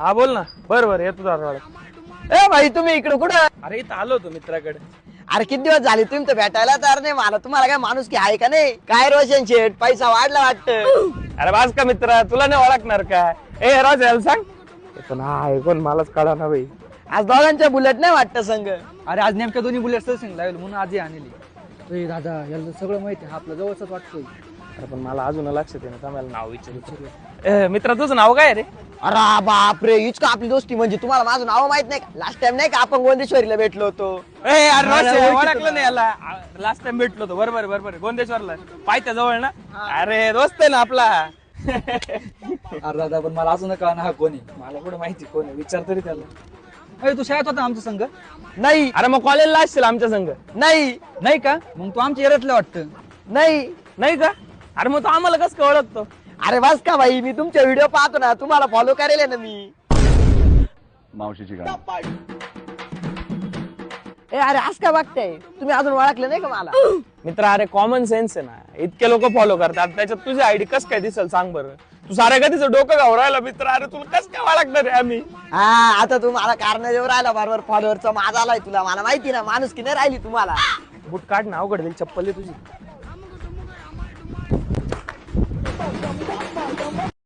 हा बोल ना. बर बर येतो ए भाई तुम्ही इकडे कुठं अरे इथं आलो होतो मित्राकडे. अरे किती दिवस झाले? तुम्ही तर भेटायला तयार नाही. मला तुम्हाला काय माणूस की आहे का नाही? काय रोशन शेठ? पैसा वाढला वाटतं. अरे बास का मित्र? तुला नाही ओळखणार का? ए राज याला सांग. पण हा आहे कोण मलाच कळा ना भाई आज दोघांच्या बुलेट नाही वाटतं संघ अरे आज नेमक्या दोन्ही बुलेट सर्व्हिसिंग लागेल म्हणून आजही आणली. दादा याला सगळं माहिती आहे. हा आपला जवळचाच वाटतोय. अरे पण मला अजून लक्षात येणं मला नाव विचार. मित्र तुझं नाव काय रे? अरे बापरे हीच का आपली दोस्ती म्हणजे तुम्हाला माझं नाव माहीत नाही लास्ट टाइम नाही का आपण गोंदेश्वरीला भेटलो होतो? ए अरे मला रोशन, ओळखीचं ओळखलं नाही याला. लास्ट टाइम भेटलो होतो. बरोबर बरोबर. गोंदेश्वरला. पायथ्या जवळ ना? अरे दोस्त आहे ना आपला. अरे दादा पण मला अजून कळा हा कोणी? मला कुठं माहिती कोण आहे. विचार तरी त्याला. अरे तू शाळेत होता आमचा संघ नाही. अरे मग कॉलेजला असशील आमच्या संघ नाही. नाही का? मग तू आमच्या एरियातलं वाटतं. नाही. नाही का? अरे मग तो आम्हाला कसं काय ओळखतो? अरे बस का भाई मी तुमचे व्हिडिओ पाहतो ना तुम्हाला फॉलो करेल ना मी. मावशीची गाणी. ए अरे आज का बघताय तुम्ही अजून ओळखले नाही का मला? मित्र अरे कॉमन सेन्स आहे ना. इतके लोक फॉलो करतात त्याच्यात तुझी आयडी कस काय दिसल सांग बरं. तू साऱ्या का तिचं डोकं घावरायला मित्र अरे तुला कस काय ओळखणार आहे आम्ही? हा आता तू मला कारण देऊ राहिला बरोबर? फॉलोअरचा माझा आलाय तुला. मला माहिती ना माणूस की नाही राहिली तुम्हाला. बुट काढ ना अवघड जाईल चप्पल आहे तुझी. Vamos, não, vamos, não, não, não.